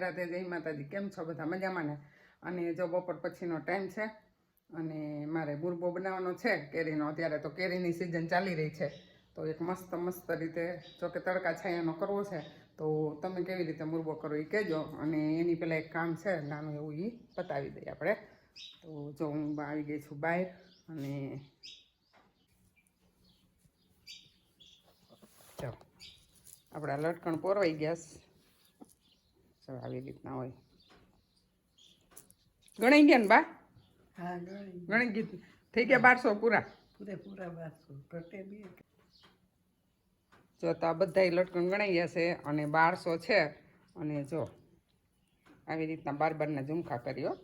માતાજી. કેમ છો બધા? મજામાં ને? અને જો બપોર પછીનો ટાઈમ છે અને મારે મુરબો બનાવવાનો છે કેરીનો. અત્યારે તો કેરીની સિઝન ચાલી રહી છે. તો એક મસ્ત મસ્ત રીતે જો કે તડકા છાયાનો કરવો છે, તો તમે કેવી રીતે મુરબો કરો એ કહેજો. અને એની પહેલાં એક કામ છે, નાનું એવું એ પતાવી દઈએ આપણે. તો જો હું આવી ગઈ છું બહાર અને આપણા લટકણ પોરવાઈ ગયા છે. ચાલો આવી રીતના હોય. ગણાઈ ગયા ને બા? હા ગણી ગણી ગીત. થઈ ગયા બારસો પૂરા? પૂરેપૂરા બારસો. ઘટે બી જો તો આ બધા લટકણ ગણાઈ ગયા છે અને બારસો છે. અને જો આવી રીતના બાર બારના ઝુમખા કર્યો.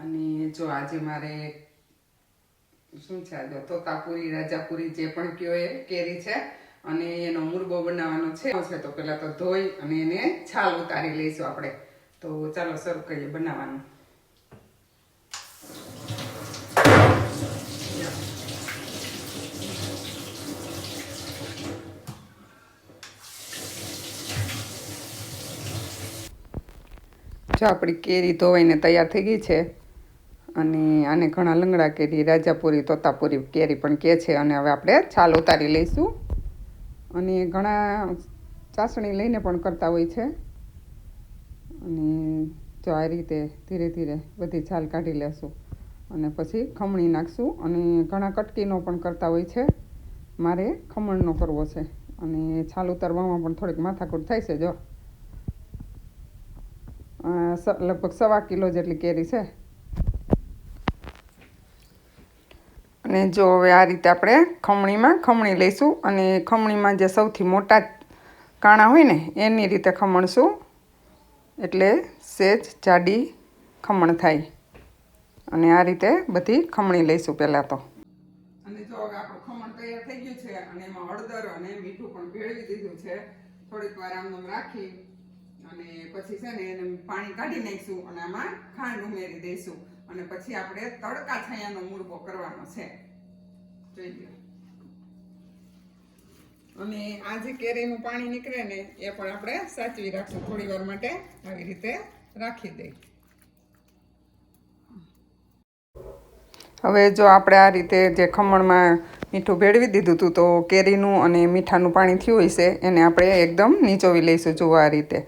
અને જો આજે મારે શું છે જો તોતાપુરી રાજાપુરી જે પણ કયો એ કેરી છે અને એનો મુરબો બનાવવાનો છે. છે તો પહેલાં તો ધોઈ અને એને છાલ ઉતારી લઈશું આપણે. તો ચાલો શરૂ કરીએ બનાવવાનું. જો આપણી કેરી ધોવાઈને તૈયાર થઈ ગઈ છે અને આને ઘણા લંગડા કેરી, રાજાપુરી, તોતાપુરી કેરી પણ કહે છે. અને હવે આપણે છાલ ઉતારી લઈશું. અને ઘણા ચાસણી લઈને પણ કરતા હોય છે. અને જો આ રીતે ધીરે ધીરે બધી છાલ કાઢી લેશું અને પછી ખમણી નાખશું અને ઘણા કટકીનો પણ કરતા હોય છે. મારે ખમણનો કરવો છે અને છાલ ઉતારવામાં પણ થોડીક માથાકૂટ થાય છે જો. લગભગ સવા કિલો જેટલી કેરી છે. અને જો હવે આ રીતે આપણે ખમણીમાં ખમણી લઈશું અને ખમણીમાં જે સૌથી મોટા કાણા હોય ને, એની રીતે ખમણશું. એટલે સેજ, જાડી, ખમણ થાય. અને આ રીતે બધી ખમણી લઈશું પહેલાં તો. અને જો આપણું ખમણ તૈયાર થઈ ગયું છે અને એમાં હળદર અને મીઠું પણ ભેળવી દીધું છે. થોડીક વાર આમ રાખી અને પછી છે ને એને પાણી કાઢી નાખીશું અને આમાં ખાંડ ઉમેરી દઈશું. અને પછી આપણે તડકા છાયાનો મુરબો કરવાનો છે. જોઈ લો અને આ જે કેરીનું પાણી નીકળે ને, એ પણ આપણે સાચવી રાખશું. થોડી વાર માટે આવી રીતે રાખી દઈ હવે જો આપણે આ રીતે જે ખમણમાં મીઠું ભેળવી દીધું હતું, તો કેરીનું અને મીઠાનું પાણી થયું છે એને આપણે એકદમ નીચોવી લઈશું જુઓ આ રીતે.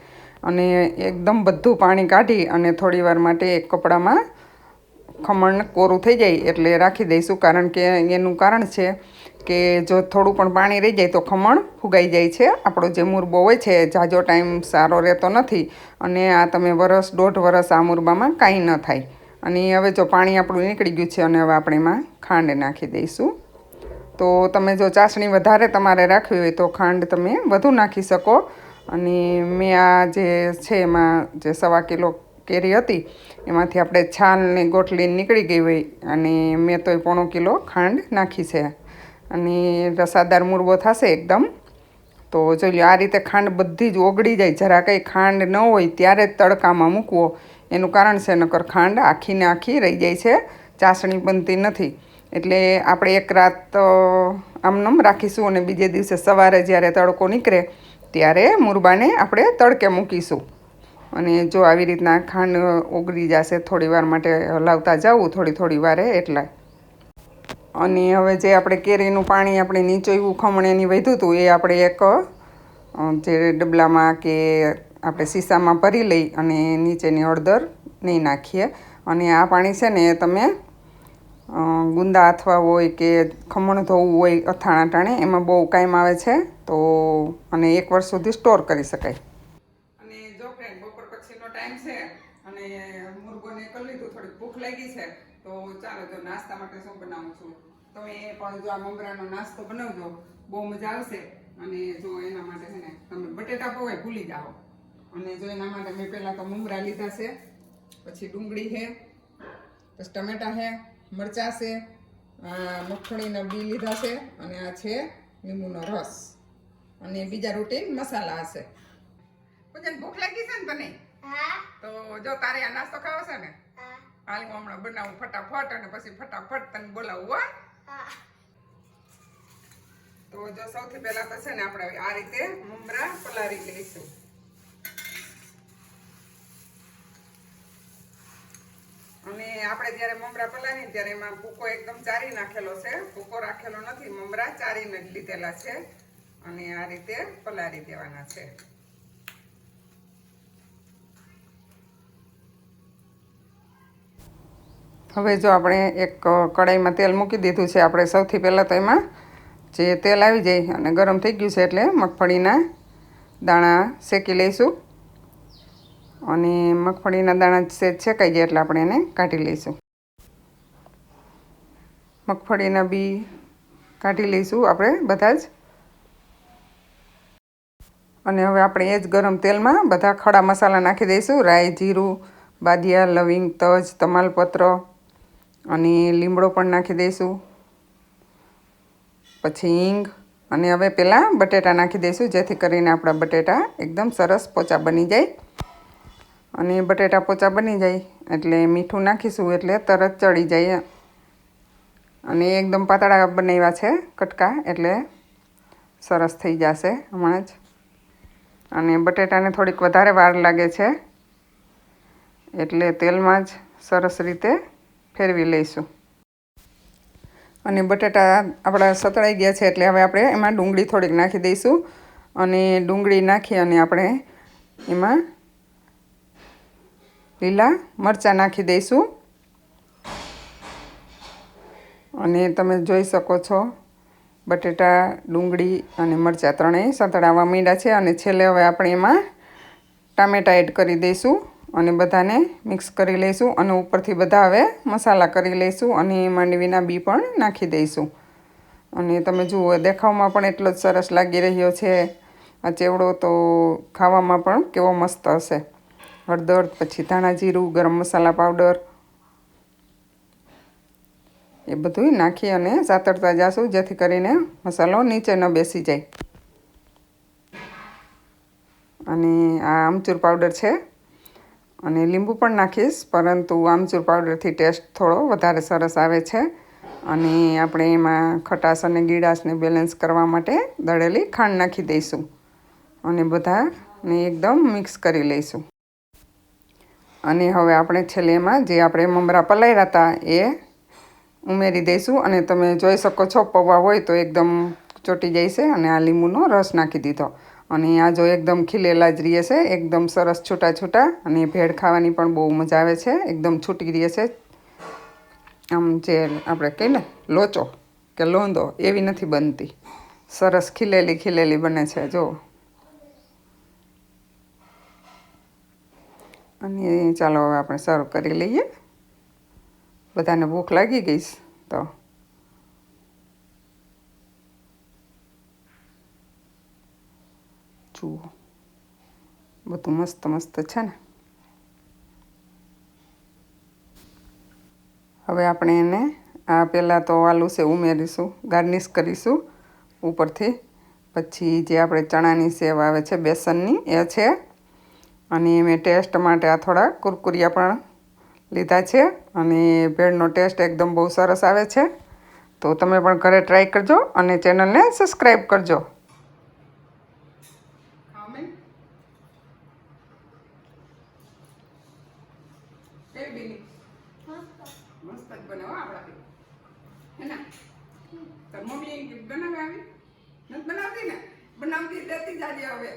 અને એકદમ બધું પાણી કાઢી અને થોડી માટે એક કપડામાં ખમણ કોરું થઈ જાય એટલે રાખી દઈશું. કારણ કે એનું કારણ છે કે જો થોડું પણ પાણી રહી જાય તો ખમણ ફુગાઈ જાય છે. આપણો જે મુરબો હોય છે, જાજો ટાઈમ સારો રહેતો નથી અને આ તમે વરસ, દોઢ વરસ આ મુરબામાં કાંઈ ન થાય. અને હવે જો પાણી આપણું નીકળી ગયું છે અને હવે આપણે એમાં ખાંડ નાખી દઈશું. તો તમે જો ચાસણી વધારે તમારે રાખવી હોય તો ખાંડ તમે વધુ નાખી શકો. અને મેં આ જે છે એમાં જે સવા કિલો કેરી હતી. એમાંથી આપણે છાલની ગોટલી નીકળી ગઈ હોય અને મેં તો પોણો કિલો ખાંડ નાખી છે. અને રસાદાર મુરબો થશે એકદમ. તો જોઈ લો આ રીતે ખાંડ બધી જ ઓગળી જાય. જરા કંઈ ખાંડ ન હોય ત્યારે જ તડકામાં મૂકવો. એનું કારણ છે નકર ખાંડ આખીને આખી રહી જાય છે, ચાસણી બનતી નથી. એટલે આપણે એક રાત આમનામ રાખીશું અને બીજે દિવસે સવારે જ્યારે તડકો નીકળે ત્યારે મુરબાને આપણે તડકે મૂકીશું. અને જો આવી રીતના ખાંડ ઓગળી જશે થોડી વાર માટે હલાવતા જવું થોડી થોડી વારે એટલા. અને હવે જે આપણે કેરીનું પાણી આપણે નીચોયું ખમણેની વધ્યું હતું, એ આપણે એક જે ડબલામાં કે આપણે શીશામાં ભરી લઈ અને નીચેની હળદર નહીં નાખીએ. અને આ પાણી છે ને એ તમે ગુંદા અથવા હોય કે ખમણ ધોવું હોય અથાણા ટાણે, એમાં બહુ કાયમ આવે છે, તો અને એક વર્ષ સુધી સ્ટોર કરી શકાય અને જો ફ્રેન્ડ બપોર પછીનો ટાઈમ છે અને મુરગોને કરી લીધું થોડીક ભૂખ લાગી છે તો ચાલો જો નાસ્તા માટે શું બનાવું છું? તમે પણ જો આ મમરાનો નાસ્તો બનાવજો બહુ મજા આવશે. અને જો એના માટે છે ને તમે બટેટા પૌવા ભૂલી જાઓ. અને જો એના માટે મેં પહેલાં તો મમરા લીધા છે પછી ડુંગળી છે પછી ટમેટા છે મરચાં છે આ મગફળીના બી લીધા છે અને આ છે લીંબુનો રસ. અને બીજા રૂટીન મસાલા હશે. પૂજન ભૂખ લાગી છે ને તને? તો જો તારે આ નાસ્તો ખાવો છે ને? હાલ હું હમણાં બનાવું ફટાફટ અને પછી ફટાફટ તને બોલાવું હા. તો જો સૌથી પહેલા તો છે ને આપણે આ રીતે મમરા પલારી લઈશું. અને આપણે જ્યારે મમરા પલાવી ત્યારે એમાં ભૂકો એકદમ ચારી નાખેલો છે. ભૂકો રાખેલો નથી મમરા ચારીને જ લીધેલા છે. અને આ રીતે પલારી દેવાના છે. હવે જો આપણે એક કડાઈમાં તેલ મૂકી દીધું છે, આપણે સૌથી પહેલાં તો એમાં જે તેલ આવી જાય અને ગરમ થઈ ગયું છે એટલે મગફળીના દાણા શેકી લઈશું. અને મગફળીના દાણા સેજ શેકાઈ જાય એટલે આપણે એને કાઢી લઈશું. મગફળીના બી કાઢી લઈશું આપણે બધા જ. અને હવે આપણે એ જ ગરમ તેલમાં બધા ખડા મસાલા નાખી દઈશું. રાઈ, જીરું, બાદિયા, લવિંગ, તજ, તમાલપત્ર અને લીમડો પણ નાખી દઈશું પછી હિંગ અને હવે પહેલાં બટેટા નાખી દઈશું જેથી કરીને આપણા બટેટા એકદમ સરસ પોચા બની જાય. અને બટેટા પોચા બની જાય એટલે મીઠું નાખીશું એટલે તરત ચડી જાય અને એકદમ પાતળા બનાવ્યા છે કટકા એટલે સરસ થઈ જશે હમણાં જ. અને બટેટાને થોડીક વધારે વાર લાગે છે એટલે તેલમાં જ સરસ રીતે ફેરવી લઈશું. અને બટેટા આપણા સતળાઈ ગયા છે એટલે હવે આપણે એમાં ડુંગળી થોડીક નાખી દઈશું. અને ડુંગળી નાખી અને આપણે એમાં લીલા મરચાં નાખી દઈશું. અને તમે જોઈ શકો છો, બટેટા, ડુંગળી અને મરચાં ત્રણેય સતળાવા માંડ્યા છે. અને છેલ્લે હવે આપણે એમાં ટામેટા એડ કરી દઈશું. અને બધાને મિક્સ કરી લઈશું અને ઉપરથી બધા હવે મસાલા કરી લઈશું અને માંડવીના બી પણ નાખી દઈશું. અને તમે જુઓ, દેખાવમાં પણ એટલો જ સરસ લાગી રહ્યો છે. આ ચેવડો તો ખાવામાં પણ કેવો મસ્ત હશે. હળદર, પછી ધાણા જીરું, ગરમ મસાલા પાવડર. એ બધું નાખી અને સાતરતા જાશું, જેથી કરીને મસાલો નીચે ન બેસી જાય. અને આ આમચૂર પાવડર છે. અને લીંબુ પણ નાખીશ, પરંતુ આમચૂર પાવડરથી ટેસ્ટ થોડો વધારે સરસ આવે છે. અને આપણે એમાં ખટાશ અને ગીડાશને બેલેન્સ કરવા માટે દળેલી ખાંડ નાખી દઈશું. અને બધાને એકદમ મિક્સ કરી લઈશું. અને હવે આપણે છેલ્લે એમાં જે આપણે મમરા પલાળ્યા હતા એ ઉમેરી દઈશું. અને તમે જોઈ શકો છો, પૌવા હોય તો એકદમ ચોટી જાય છે અને આ લીંબુનો રસ નાખી દીધો. અને આ જો એકદમ ખીલેલા જ રહે છે, એકદમ સરસ છૂટા છૂટા અને ભેળ ખાવાની પણ બહુ મજા આવે છે, એકદમ છૂટી રહે છે. આમ જે આપણે કહીએ ને, લોચો કે લોંદો એવી નથી બનતી. સરસ ખીલેલી ખીલેલી બને છે, જો. અને ચાલો હવે આપણે સર્વ કરી લઈએ. બધાને ભૂખ લાગી ગઈશ તો. જુઓ બધું મસ્ત મસ્ત છે ને? હવે આપણે એને, આ પહેલાં તો આલુ છે ઉમેરીશું, ગાર્નિશ કરીશું ઉપરથી. પછી જે આપણે ચણાની સેવ આવે છે, બેસનની, એ છે. અને મેં ટેસ્ટ માટે આ થોડા કુરકુરિયા પણ લીધા છે. અને ભેળનો ટેસ્ટ એકદમ બહુ સરસ આવે છે. તો તમે પણ ઘરે ટ્રાય કરજો અને ચેનલને સબસ્ક્રાઈબ કરજો. મસ્ત જ બનાવો આપણાથી હે ને? તાર મમ્મી બનાવે આવી? નથી બનાવતી ને? બનાવતી દેતી જાજે હવે.